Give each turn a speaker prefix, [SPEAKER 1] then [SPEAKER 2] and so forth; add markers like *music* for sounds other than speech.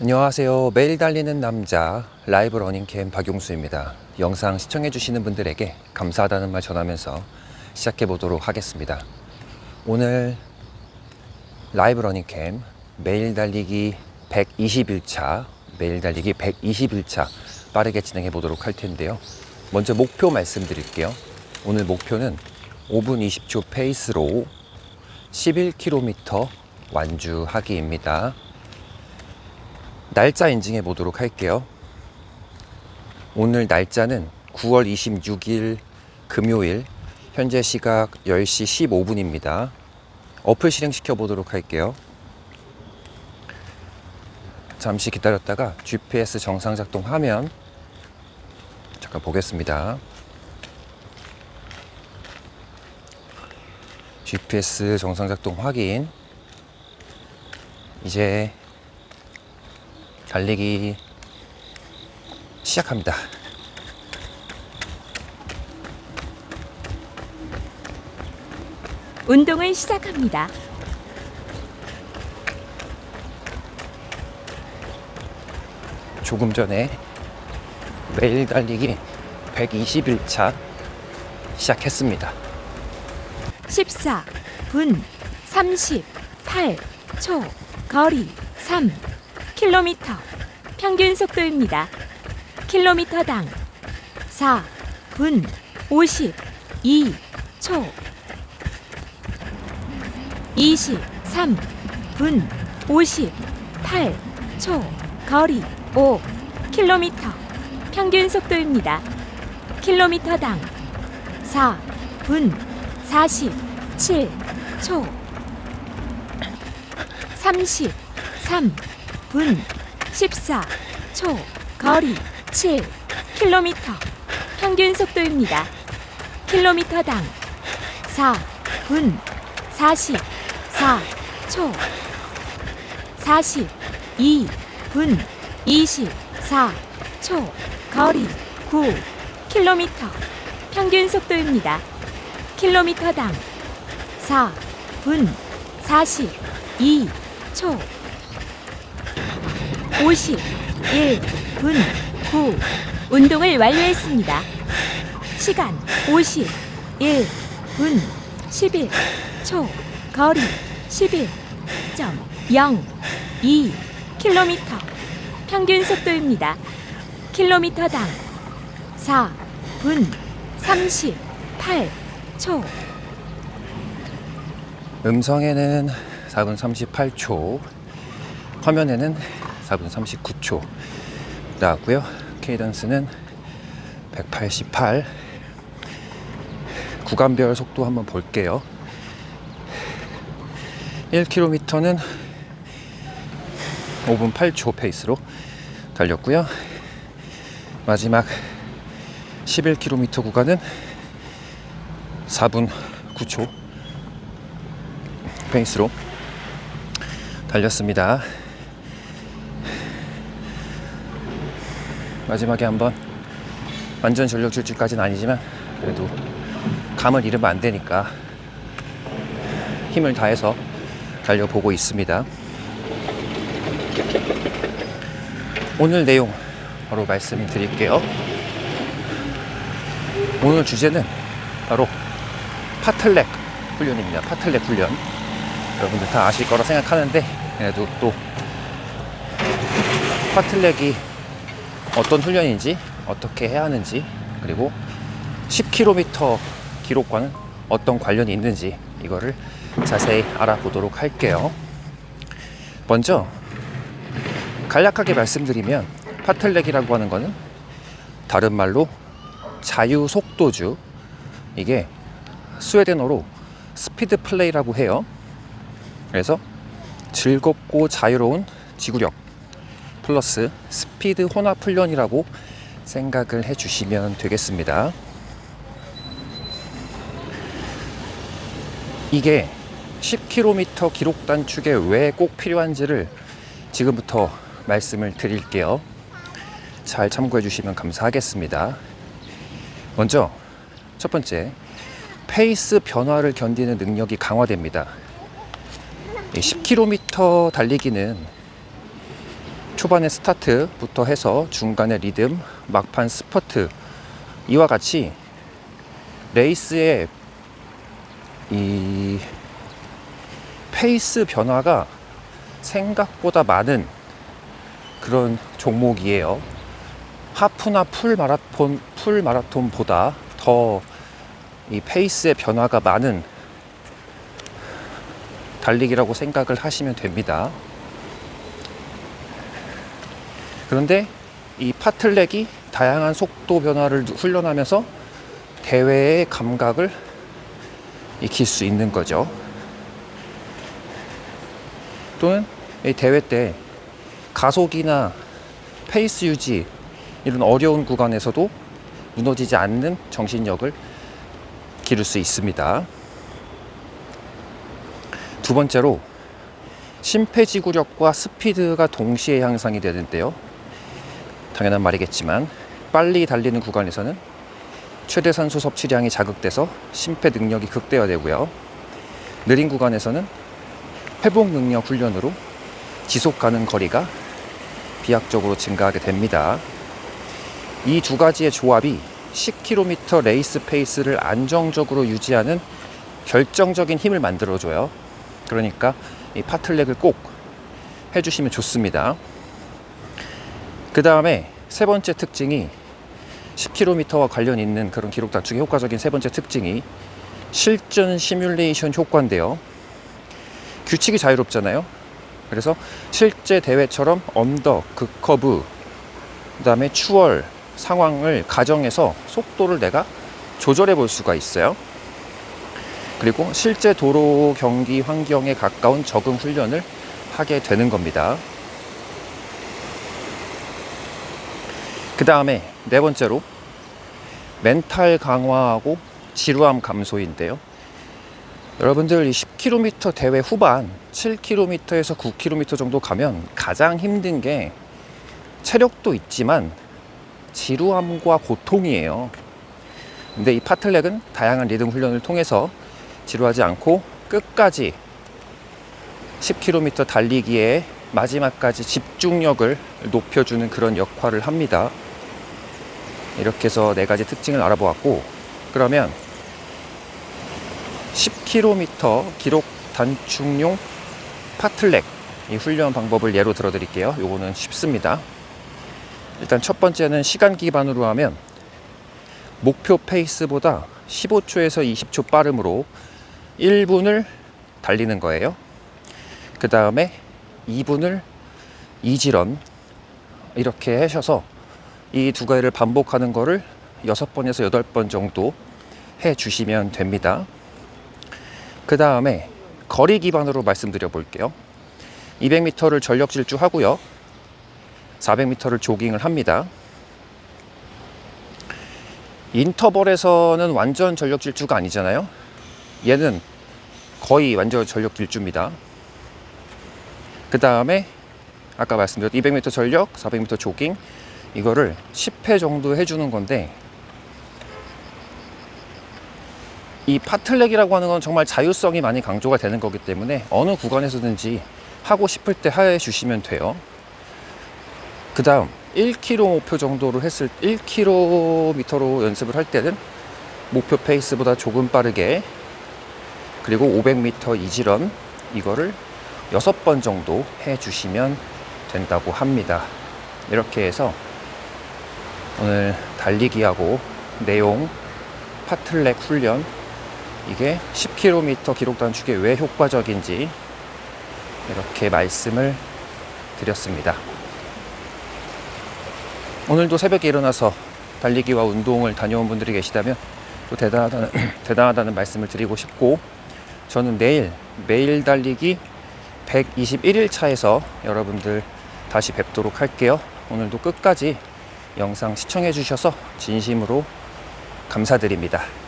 [SPEAKER 1] 안녕하세요. 매일 달리는 남자 라이브 러닝캠 박용수입니다. 영상 시청해주시는 분들에게 감사하다는 말 전하면서 시작해 보도록 하겠습니다. 오늘 라이브 러닝캠 매일 달리기 121차, 매일 달리기 121차 빠르게 진행해 보도록 할 텐데요. 먼저 목표 말씀드릴게요. 오늘 목표는 5분 20초 페이스로 11km 완주하기입니다. 날짜 인증해 보도록 할게요. 오늘 날짜는 9월 26일 금요일 현재 시각 10시 15분입니다. 어플 실행시켜 보도록 할게요. 잠시 기다렸다가 GPS 정상 작동하면 잠깐 보겠습니다. GPS 정상 작동 확인. 이제 달리기 시작합니다.
[SPEAKER 2] 운동을 시작합니다.
[SPEAKER 1] 조금 전에 매일 달리기 121차 시작했습니다.
[SPEAKER 2] 14 분 38 초 거리 3 킬로미터 평균 속도입니다. 킬로미터당 4 분 52초 23 분 58초 거리 5 킬로미터 평균 속도입니다. 킬로미터당 4 분 47초 33 분 14 초 거리 7 킬로미터 평균 속도입니다. 킬로미터당 4 분 44초 42분 24 초 거리 9 킬로미터 평균 속도입니다. 킬로미터당 4 분 42초 51분 9 운동을 완료했습니다. 시간 51분 11초 거리 11.02 킬로미터 평균 속도입니다. 킬로미터당 4분 38초
[SPEAKER 1] 음성에는 4분 38초, 화면에는 4분 39초 나왔고요. 케이던스는 188. 구간별 속도 한번 볼게요. 1km는 5분 8초 페이스로 달렸고요. 마지막 11km 구간은 4분 9초 페이스로 달렸습니다. 마지막에 한번 완전 전력 질주까지는 아니지만 그래도 감을 잃으면 안 되니까 힘을 다해서 달려보고 있습니다. 오늘 내용 바로 말씀드릴게요. 오늘 주제는 바로 파틀렉 훈련입니다. 파틀렉 훈련. 여러분들 다 아실 거라 생각하는데 그래도 또 파틀렉이 어떤 훈련인지 어떻게 해야 하는지 그리고 10km 기록과는 어떤 관련이 있는지 이거를 자세히 알아보도록 할게요. 먼저 간략하게 말씀드리면 파틀렉이라고 하는 거는 다른 말로 자유 속도주 이게 스웨덴어로 스피드 플레이라고 해요. 그래서 즐겁고 자유로운 지구력 플러스 스피드 혼합 훈련이라고 생각을 해 주시면 되겠습니다. 이게 10km 기록 단축에 왜 꼭 필요한지를 지금부터 말씀을 드릴게요. 잘 참고해 주시면 감사하겠습니다. 먼저 첫 번째 페이스 변화를 견디는 능력이 강화됩니다. 이 10km 달리기는 초반에 스타트부터 해서 중간에 리듬, 막판 스퍼트 이와 같이 레이스의 이 페이스 변화가 생각보다 많은 그런 종목이에요. 하프나 풀 마라톤 풀 마라톤보다 더 이 페이스의 변화가 많은 달리기라고 생각을 하시면 됩니다. 그런데 이 파틀렉이 다양한 속도 변화를 훈련하면서 대회의 감각을 익힐 수 있는 거죠. 또는 이 대회 때 가속이나 페이스 유지 이런 어려운 구간에서도 무너지지 않는 정신력을 기를 수 있습니다. 두 번째로 심폐지구력과 스피드가 동시에 향상이 되는데요. 당연한 말이겠지만 빨리 달리는 구간에서는 최대 산소 섭취량이 자극돼서 심폐 능력이 극대화되고요. 느린 구간에서는 회복 능력 훈련으로 지속 가능 거리가 비약적으로 증가하게 됩니다. 이 두 가지의 조합이 10km 레이스 페이스를 안정적으로 유지하는 결정적인 힘을 만들어줘요. 그러니까 이 파틀렉을 꼭 해주시면 좋습니다. 그 다음에 세 번째 특징이 10km와 관련 있는 그런 기록 단축의 효과적인 세 번째 특징이 실전 시뮬레이션 효과인데요. 규칙이 자유롭잖아요. 그래서 실제 대회처럼 언덕, 극커브, 그 다음에 추월 상황을 가정해서 속도를 내가 조절해 볼 수가 있어요. 그리고 실제 도로 경기 환경에 가까운 적응 훈련을 하게 되는 겁니다. 그 다음에 네 번째로 멘탈 강화하고 지루함 감소인데요. 여러분들 이 10km 대회 후반 7km에서 9km 정도 가면 가장 힘든 게 체력도 있지만 지루함과 고통이에요. 근데 이 파틀렉은 다양한 리듬 훈련을 통해서 지루하지 않고 끝까지 10km 달리기에 마지막까지 집중력을 높여주는 그런 역할을 합니다. 이렇게 해서 네 가지 특징을 알아보았고, 그러면 10km 기록 단축용 파틀렉 이 훈련 방법을 예로 들어 드릴게요. 요거는 쉽습니다. 일단 첫 번째는 시간 기반으로 하면 목표 페이스보다 15초에서 20초 빠름으로 1분을 달리는 거예요. 그 다음에 2분을 이지런 이렇게 하셔서 이 두 가지를 반복하는 거를 6번에서 8번 정도 해 주시면 됩니다. 그 다음에 거리 기반으로 말씀드려 볼게요. 200m를 전력 질주하고요. 400m를 조깅을 합니다. 인터벌에서는 완전 전력 질주가 아니잖아요. 얘는 거의 완전 전력 질주입니다. 그 다음에 아까 말씀드렸던 200m 전력, 400m 조깅 이거를 10회 정도 해주는 건데 이 파틀렉이라고 하는 건 정말 자율성이 많이 강조가 되는 거기 때문에 어느 구간에서든지 하고 싶을 때 해주시면 돼요. 그 다음 1km 목표 정도로 했을 1km로 연습을 할 때는 목표 페이스보다 조금 빠르게 그리고 500m 이지런 이거를 6번 정도 해 주시면 된다고 합니다. 이렇게 해서 오늘 달리기하고 내용 파틀렉 훈련 이게 10km 기록 단축에 왜 효과적인지 이렇게 말씀을 드렸습니다. 오늘도 새벽에 일어나서 달리기와 운동을 다녀온 분들이 계시다면 또 대단하다는, *clears throat* 대단하다는 말씀을 드리고 싶고 저는 내일 매일 달리기 121일 차에서 여러분들 다시 뵙도록 할게요. 오늘도 끝까지 영상 시청해 주셔서 진심으로 감사드립니다.